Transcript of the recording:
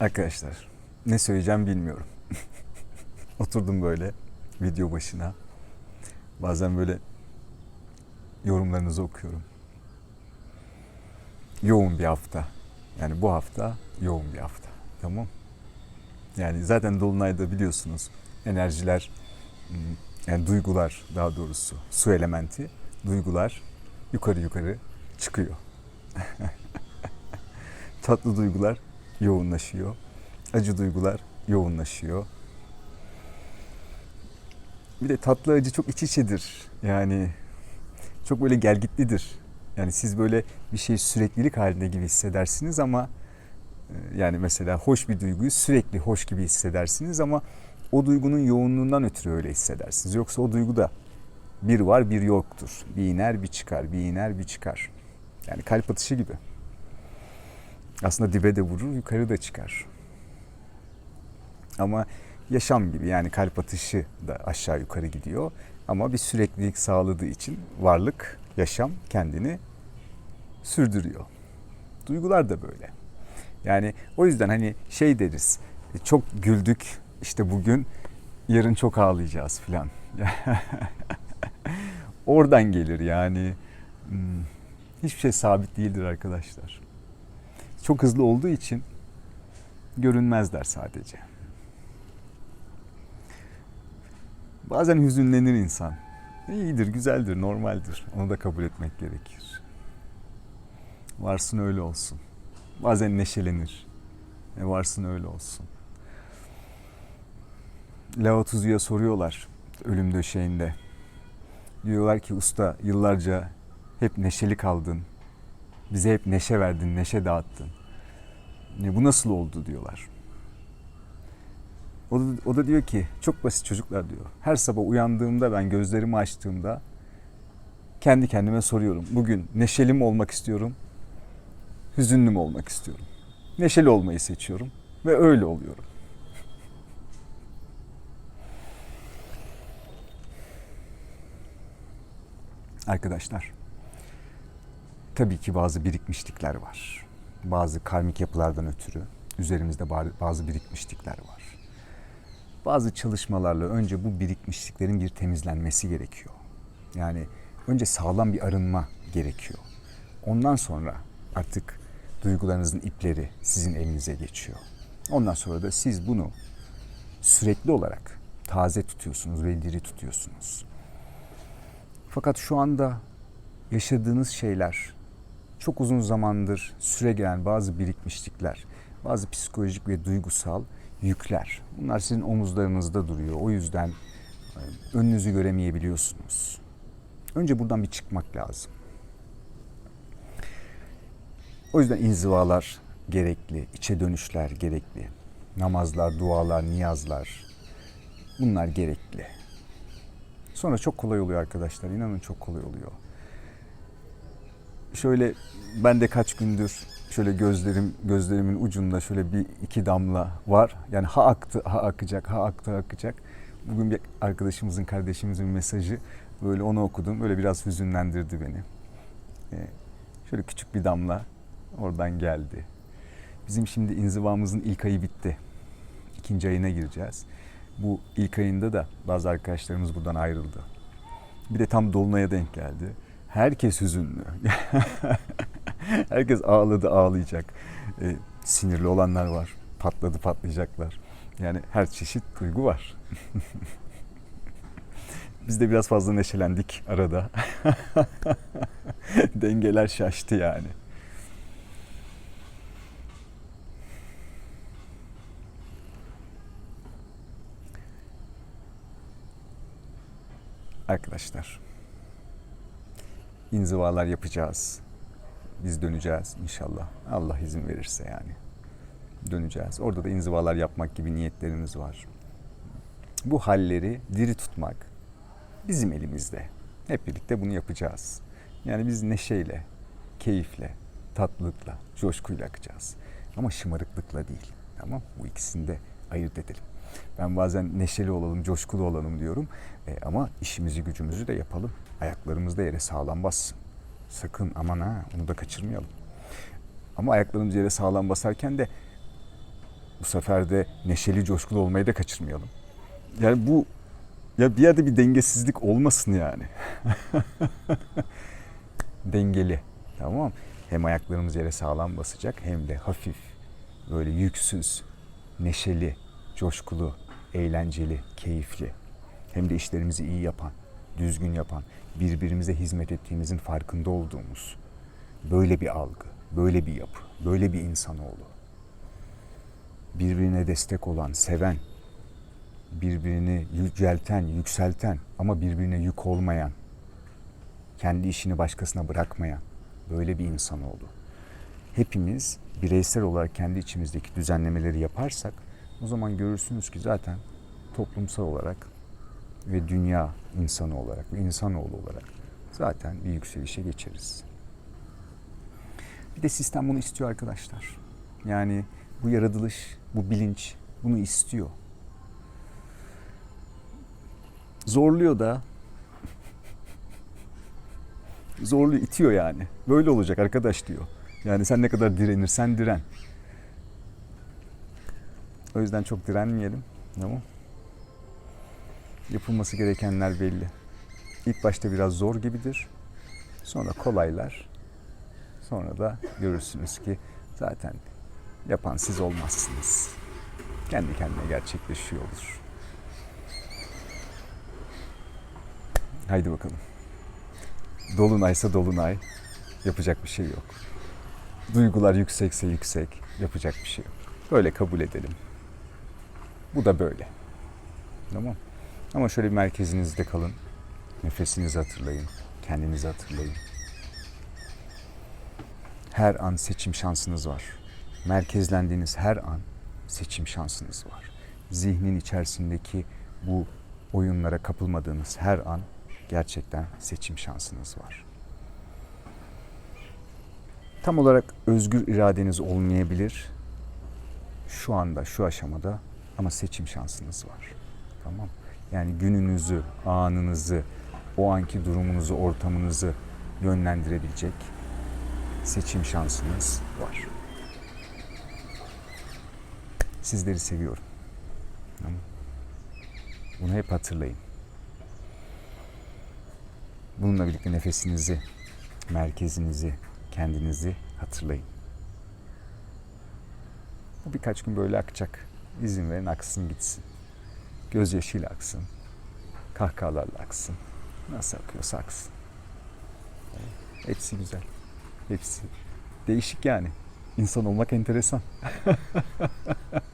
Arkadaşlar ne söyleyeceğim bilmiyorum. Oturdum böyle video başına. Bazen böyle yorumlarınızı okuyorum. Yoğun bir hafta. Yani bu hafta yoğun bir hafta. Tamam. Yani zaten Dolunay'da biliyorsunuz enerjiler hmm, yani duygular daha doğrusu su elementi duygular yukarı yukarı çıkıyor. Tatlı duygular yoğunlaşıyor. Acı duygular yoğunlaşıyor. Bir de tatlı acı çok iç içedir. Yani çok böyle gelgitlidir. Yani siz böyle bir şey süreklilik halinde gibi hissedersiniz ama e, yani mesela hoş bir duyguyu sürekli hoş gibi hissedersiniz ama o duygunun yoğunluğundan ötürü öyle hissedersiniz. Yoksa o duygu da bir var bir yoktur. Bir iner bir çıkar, bir iner bir çıkar. Yani kalp atışı gibi. Aslında dibe de vurur, yukarı da çıkar. Ama yaşam gibi yani kalp atışı da aşağı yukarı gidiyor. Ama bir süreklilik sağladığı için varlık, yaşam kendini sürdürüyor. Duygular da böyle. Yani o yüzden hani şey deriz, çok güldük işte bugün, yarın çok ağlayacağız filan. Oradan gelir yani. Hmm, Hiçbir şey sabit değildir arkadaşlar. Çok hızlı olduğu için görünmezler sadece. Bazen hüzünlenir insan. İyidir, güzeldir, normaldir. Onu da kabul etmek gerekir. Varsın öyle olsun. Bazen neşelenir. E varsın öyle olsun. Lao Tzu'ya soruyorlar ölüm döşeğinde. Diyorlar ki usta yıllarca hep neşeli kaldın. Bize hep neşe verdin, neşe dağıttın. Ne bu nasıl oldu diyorlar. O da, o da diyor ki çok basit çocuklar diyor. Her sabah uyandığımda ben gözlerimi açtığımda kendi kendime soruyorum. Bugün neşeli mi olmak istiyorum? Hüzünlü mü olmak istiyorum? Neşeli olmayı seçiyorum ve öyle oluyorum. Arkadaşlar, tabii ki bazı birikmişlikler var. Bazı karmik yapılardan ötürü üzerimizde bazı birikmişlikler var. Bazı çalışmalarla önce bu birikmişliklerin bir temizlenmesi gerekiyor. Yani önce sağlam bir arınma gerekiyor. Ondan sonra artık duygularınızın ipleri sizin elinize geçiyor. Ondan sonra da siz bunu sürekli olarak taze tutuyorsunuz ve diri tutuyorsunuz. Fakat şu anda yaşadığınız şeyler çok uzun zamandır süre gelen bazı birikmişlikler, bazı psikolojik ve duygusal yükler. Bunlar sizin omuzlarınızda duruyor. O yüzden e, önünüzü göremeyebiliyorsunuz. Önce buradan bir çıkmak lazım. O yüzden inzivalar gerekli, içe dönüşler gerekli. Namazlar, dualar, niyazlar bunlar gerekli. Sonra çok kolay oluyor arkadaşlar. İnanın çok kolay oluyor. Şöyle ben de kaç gündür şöyle gözlerim gözlerimin ucunda şöyle bir iki damla var. Yani ha aktı, ha akacak, ha aktı, ha akacak. Bugün bir arkadaşımızın, kardeşimizin mesajı böyle onu okudum. Böyle biraz hüzünlendirdi beni. Ee, şöyle küçük bir damla oradan geldi. Bizim şimdi inzivamızın ilk ayı bitti. İkinci ayına gireceğiz. Bu ilk ayında da bazı arkadaşlarımız buradan ayrıldı. Bir de tam Dolunay'a denk geldi. Herkes hüzünlü. Herkes ağladı ağlayacak. Ee, sinirli olanlar var. Patladı patlayacaklar. Yani her çeşit duygu var. Biz de biraz fazla neşelendik arada. Dengeler şaştı yani. Arkadaşlar inzivalar yapacağız. Biz döneceğiz inşallah. Allah izin verirse yani. Döneceğiz. Orada da inzivalar yapmak gibi niyetlerimiz var. Bu halleri diri tutmak bizim elimizde. Hep birlikte bunu yapacağız. Yani biz neşeyle, keyifle, tatlılıkla, coşkuyla akacağız. Ama şımarıklıkla değil. Tamam Bu ikisini de ayırt edelim. Ben bazen neşeli olalım, coşkulu olalım diyorum. E, ama işimizi gücümüzü de yapalım. Ayaklarımız da yere sağlam bassın. Sakın aman ha onu da kaçırmayalım. Ama ayaklarımız yere sağlam basarken de Bu sefer de neşeli, coşkulu olmayı da kaçırmayalım. Yani bu ya bir yerde bir dengesizlik olmasın yani. Dengeli. Tamam. Hem ayaklarımız yere sağlam basacak hem de hafif, böyle yüksüz, neşeli, coşkulu, eğlenceli, keyifli. Hem de işlerimizi iyi yapan, düzgün yapan, birbirimize hizmet ettiğimizin farkında olduğumuz böyle bir algı, böyle bir yapı, böyle bir insanoğlu. Birbirine destek olan, seven, birbirini yücelten, yükselten ama birbirine yük olmayan, kendi işini başkasına bırakmayan böyle bir insanoğlu. Hepimiz bireysel olarak kendi içimizdeki düzenlemeleri yaparsak o zaman görürsünüz ki zaten toplumsal olarak ve dünya insanı olarak ve insanoğlu olarak zaten bir yükselişe geçeriz. Bir de sistem bunu istiyor arkadaşlar. Yani bu yaratılış, bu bilinç bunu istiyor. Zorluyor da zorluyor, itiyor yani. Böyle olacak arkadaş diyor. Yani sen ne kadar direnirsen diren. O yüzden çok direnmeyelim. Tamam. Yapılması gerekenler belli. İlk başta biraz zor gibidir. Sonra kolaylar. Sonra da görürsünüz ki zaten yapan siz olmazsınız. Kendi kendine gerçekleşiyor olur. Haydi bakalım. Dolunaysa dolunay. Yapacak bir şey yok. Duygular yüksekse yüksek. Yapacak bir şey yok. Böyle kabul edelim. Bu da böyle. Tamam. Ama şöyle bir merkezinizde kalın. Nefesinizi hatırlayın. Kendinizi hatırlayın. Her an seçim şansınız var. Merkezlendiğiniz her an seçim şansınız var. Zihnin içerisindeki bu oyunlara kapılmadığınız her an gerçekten seçim şansınız var. Tam olarak özgür iradeniz olmayabilir. Şu anda, şu aşamada ama seçim şansınız var. Tamam. Yani gününüzü, anınızı, o anki durumunuzu, ortamınızı yönlendirebilecek seçim şansınız var. Sizleri seviyorum. Bunu hep hatırlayın. Bununla birlikte nefesinizi, merkezinizi, kendinizi hatırlayın. Bu birkaç gün böyle akacak. İzin verin aksın gitsin. Gözyaşıyla aksın. Kahkahalarla aksın. Nasıl akıyorsa aksın. Hepsi güzel. Hepsi değişik yani. İnsan olmak enteresan.